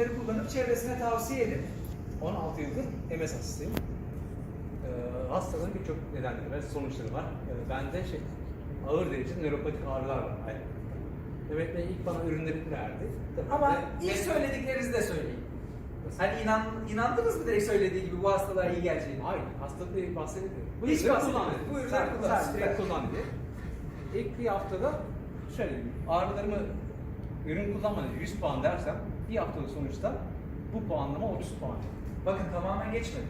ürünleri kullanıp çevresine tavsiye edin. 16 yıldır MS hastasıyım. Ee, hastalığın birçok nedenleri ve sonuçları var. Ee, bende şey, ağır derecede nöropatik ağrılar var. Yani, Mehmet Bey ilk bana ürünleri verdi. Tabii Ama de- ilk söylediklerinizi de söyleyin. Hani inan, inandınız mı direkt söylediği gibi bu hastalığa iyi geleceğini? Hayır, hastalık değil bahsedilmiyor. Bu Hiç bahsedilmiyor. Bu ürünleri kullan. Süper. kullan dedi. İlk bir haftada şöyle ağrılarımı ürün kullanmadan 100 puan dersem bir haftada sonuçta bu puanlama 30 puan. Bakın tamamen geçmedi.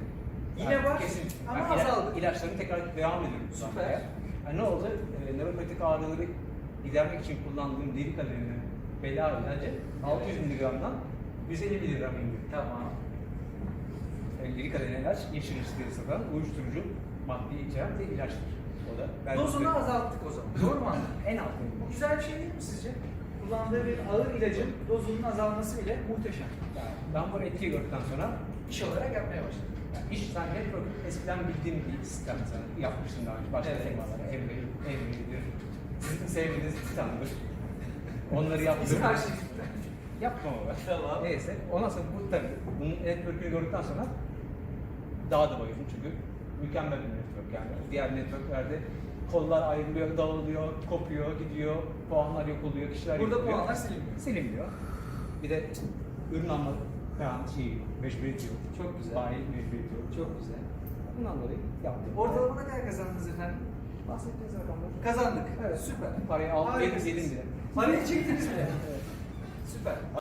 Yine Yani var kesin. ama Yani azaldı. İlaçlarını tekrar devam ediyorum. Süper. kullanmaya. Yani ne oldu? E, nöropatik ağrıları gidermek için kullandığım deli kalemini bela ilacı 600 mg'dan 150 mg indi. Tamam. Yani deli kalem ilaç yeşil ışıkları satan uyuşturucu maddeyi içeren bir ilaçtır. O da. Dozunu azalttık o zaman. Doğru mu anladım? En alt Bu güzel bir şey değil mi sizce? Kullandığı bir ağır ilacın dozunun azalması bile muhteşem. Yani ben bu etkiyi gördükten sonra İş olarak yapmaya başladım. yani iş sen network eskiden bildiğim bir sistem sen yapmıştın daha önce başka Evet. firmalara Emre, Emre'dir, sizin sevdiğiniz sistemdir. Onları yaptım. Biz karşılıklı. Yapma baba. Tamam. Neyse. Ondan sonra bu tabii bunun network'ünü gördükten sonra daha da bayıldım çünkü mükemmel bir network yani. Diğer networklerde kollar ayrılıyor, dağılıyor, kopuyor, gidiyor, puanlar yok oluyor, kişiler Burada yok oluyor. puanlar silinmiyor. Silinmiyor. Bir de ürün alma falan şey, mecburiyeti yok. Çok güzel. Bayi mecburiyeti yok. Çok güzel. Bundan dolayı yaptım. Ortalama ne kadar kazandınız efendim? bahsettiğiniz rakamlar. Kazandık. Evet. Süper. Parayı aldım, yedim, yedim bile. Parayı çektiniz bile. Evet. Süper.